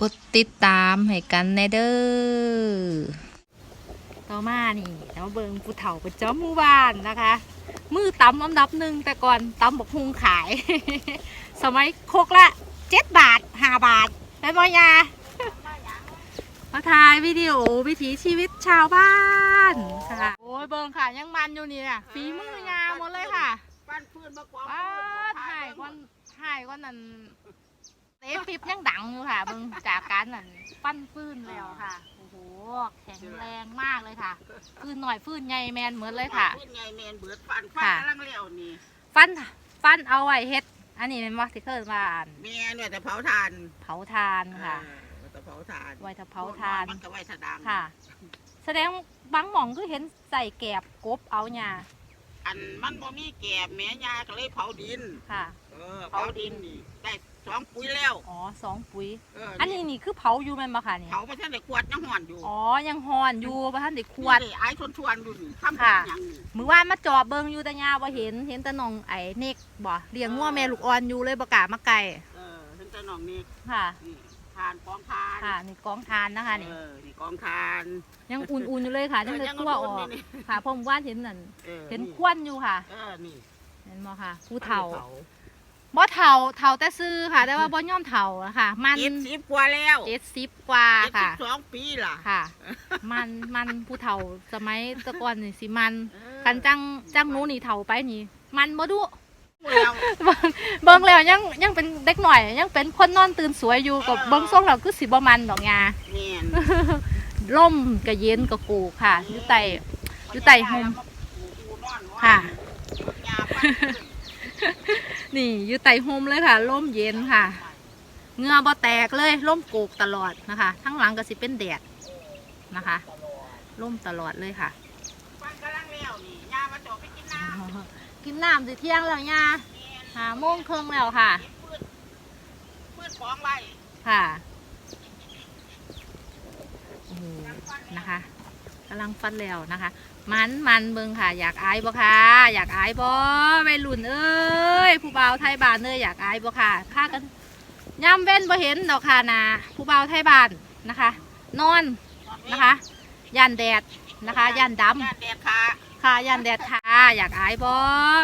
กดติดตามให้กันแน่เด้อต่อมานี่เราเบิงผู้เฒ่าประจำหมู่บ้านนะคะ มือตำอันดับหนึ่งแต่ก่อนตำบกฮุงขาย สมัยโคกละเจ็ดบาทห้าบาทได้ไหมยามาถ่ายวิดีโอวิถีชีวิตชาวบ้านค่ะโอ้ยเบิงค่ะยังมันอยู่นี่น่ะฝีมือยาหมดเลยค่ะปั้นพื้นมากกว่าว้าถ่ายก้อนถ่ายก้อนนั้น เตะปิ๊บยังดังอยู่ค่ะเบิงจากการนั้นปั้นฟื้นแล้วค่ะ โอ้โห แข็งแรงมากเลยค่ะ ฟื้นหน่อยฟื้นใหญ่แมนเหมือนเลยค่ะพื้นไงแมนเบิดฟันฟันค่ะ กำลังเลี้ยวนี่ฟันฟันเอาไว้เฮ็ด อันนี้เป็นวัคซีนว่าอันแม่เนี่ยแต่เผาทานเผาทานค่ะ เออแต่เผาทานไว้ถ้าเผาทาน มันก็ไว้สะดังค่ะ แสดงบางหม่องก็เห็นใส่แกบกบเอาเนี่ยอันมันบ่มีแกบแม่ยาก็เลยเผาดิน ค่ะ เออเผาดินนี่ได้ สองปุ๋ยแล้ว อ๋อสองปุ๋ย เอออันนี้นี่คือเผาอยู่แม่นบ่ค่ะนี่ เผาไปท่านได้ขวดยังห่อนอยู่อ๋อ ยังหอนอยู่บ่ทันได้ขวด นี่ไอ้ชวนชวนๆอยู่นี่ทำค่ะ อย่างนี้มื้อวานมาจอบเบิ่งอยู่แต่ยาบ่เห็น เห็นแต่น้องไอ้เนกบ่เลี้ยงงัวแม่ลูกอ่อนอยู่เลยบ่กล้ามาไกลเออเห็นแต่น้องนี่ค่ะ นี่ทานกองทานค่ะนี่กองทานนะคะนี่ เออนี่กองทานยังอุ่นๆอยู่เลยค่ะยังเลยคั่วออกนี่ค่ะเพราะเมื่อวานเห็นนั่นออเห็นควันอยู่ค่ะ เออนี่เห็นบ่ค่ะผู้เฒ่า บ่เฒ่าเฒ่าแต่ซื้อค่ะ แต่ว่าบ่ย่อมเฒ่าอะค่ะมันเจ็ดสิบกว่าแล้วเจ็ดสิบกว่าเจ็ดสิค่ะ บสองปีล่ะ ค่ะ มันมันผู้เฒ่าสมัยแตะก่อนนี่สิมันเออกันจังจังหนูนี่เฒ่าไปนี่ มันบ่ดุแล้วเบิ่งเบิ่งแล้วยังยังเป็นเด็กหน่อยยังเป็นคนนอนตื่นสวยอยู่กับเบิ่งทรงแล้วคือสิบ่มันดอกยาแม่นล่มก็เย็นก็กูค่ะอยู่ใต้อยู่ใต้ห่มค่ะ ยาปั้นขึ้ นนี่อยู่ใต้โฮมเลยค่ะร่มเย็นค่ะเหงือบ่แตกเลยร่มโกกตลอดนะคะ ทั้งหลังก็สิเป็นแดดนะคะร่มตลอดเลยค่ะปั้นกำลังเลี้ยวนี่ยามาจบไปกินน้กินน้ำสิเที่ยงแล้วย่าหาโมงครึ่งแล้วค่ะำพืชพืชของไว้ค่ะโอ้โหนะคะ กำลังฟันแล้วนะคะ มันมันเบิงค่ะ อยากอายบ่ค่ะ อยากอายบ่วัยรุ่นเอ้ยผู้บ่าวไทยบ้านเอ้ยอยากอายบ่ค่ะค่ากันย่ำเว้นบ่เห็นดอกค่ะนาผู้บ่าวไทยบ้านนะคะนอนนะคะย่านแดดนะคะย่านดำยาแดดขาค่ะยันแดดค่ะอยากอายบ่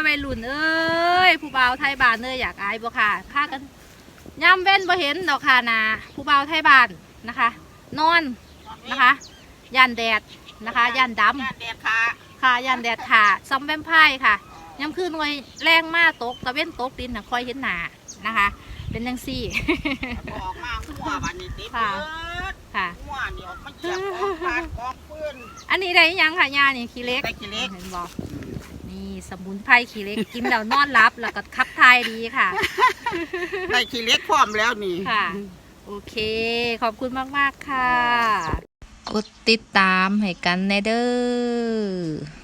วัยรุ่นเอ้ยผู้บ่าวไทยบ้านเอ้ยอยากอายบ่ค่ะค่ากันย่ำเว้นบ่เห็นดอกค่ะนาผู้บ่าวไทยบ้านนะคะ นอนนะคะยันแดด นะคะยันดำยาแดดขาค่ะยันแดดค่ะซ้ำแวมไพร์ค่ะย้ำคืนหน่วยแรงมากตกตะเว้นตกดินนะคอยเห็นหนานะคะ เป็นจังซี่ บอกมาหัววันนี้ติดค่ะเบิดค่ะ หัวเดี๋ยวมันเหยียบของขาดของปืน อันนี้ได้ยังค่ะยานี่ขี้เล็กได้กี่เล็ก เห็นบอกนี่สมุนไพรขี้เล็กกินแล้วนอนรับแล้วก็ขับทายดีค่ะ ได้กี่เล็กพร้อมแล้วนี่ ค่ะ โอเค ขอบคุณมาก ๆ ค่ะ กดติดตามให้กันแน่เด้อ